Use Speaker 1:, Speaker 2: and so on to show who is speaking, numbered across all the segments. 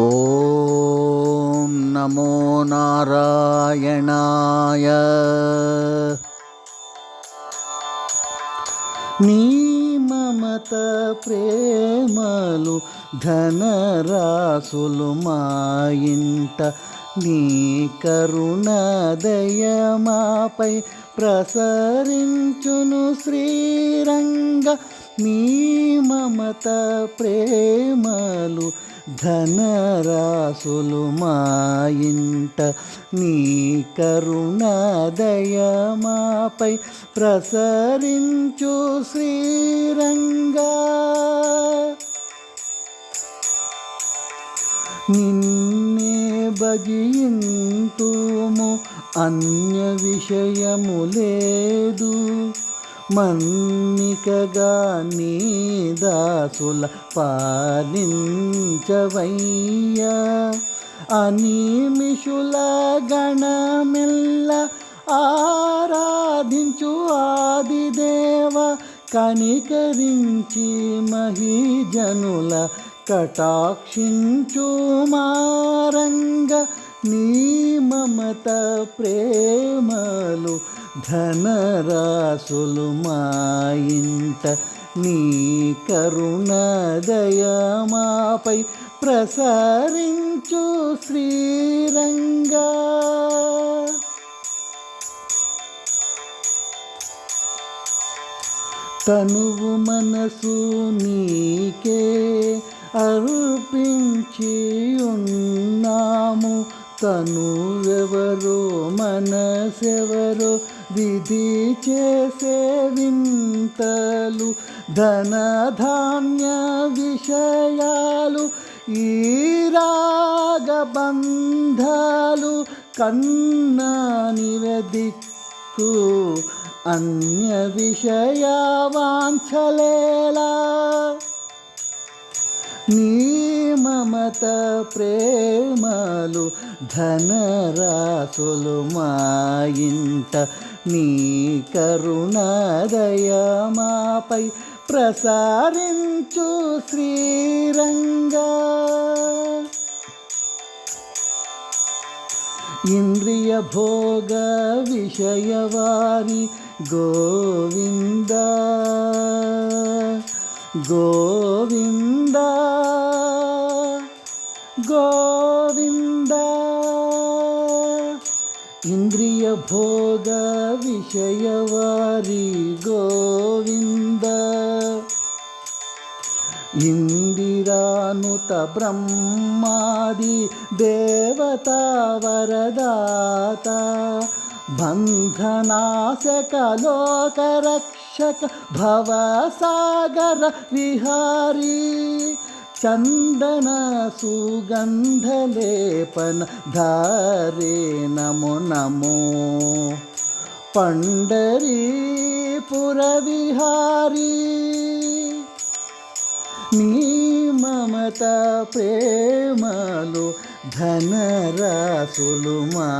Speaker 1: ఓం నమో నారాయణాయ. నీ మమత ప్రేమలు ధనరాసులు మా ఇంట నీ కరుణ దయమాపై ప్రసరించును శ్రీరంగ. నీ మమత ప్రేమలు ధనరాసులు మా ఇంట నీ కరుణాదయమాపై ప్రసరించు శ్రీరంగా. నిన్నే భజింతుము అన్య విషయము లేదు. మన్మికగా నీ దాసుల పాలించవయ్యా. అనిమిషుల గణమిల్ల ఆరాధించు ఆదిదేవ కనికరించి మహిజనుల కటాక్షించు మారంగ నీ మమత ప్రేమలు ధనరాశులు మా నీ కరుణ దయమాపై ప్రసరించు శ్రీరంగా. తనువు మనసు నీకే అర్పించి ఉన్నాము తనువెవరో మనసెవరో విధి చేసే వింతలు ధనధాన్య విషయాలు ఈ రాగబంధాలు కన్నా నివదిక్కు అన్య విషయ వాంఛలేలా నీ మమత ప్రేమలు ధనరాసులు మా ఇంట నీ కరుణాదయమాపై ప్రసారించు శ్రీరంగా. ఇంద్రియ భోగ విషయవారి గోవింద. గోవిందా. ఇంద్రియ భోగ విషయవారి గోవింద ఇందిరానుత బ్రహ్మాది దేవతా వరదాత బంధనాశక లోకరక్షక భవసాగర విహారీ చందన సుగంధలేపన ధారే నమో నమో. పండరీపుర విహారీ నీ మమత ప్రేమలు ధనరాసులు మా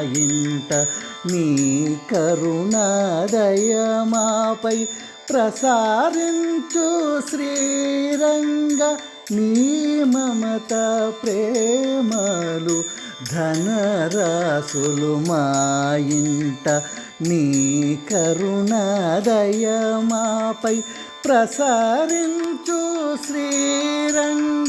Speaker 1: ఇంట. నీ కరుణాదయమాపై ప్రసారించు శ్రీరంగ నీ మమత ప్రేమలు ధనరాసులు మా ఇంట నీ కరుణాదయమాపై ప్రసారించు శ్రీరంగ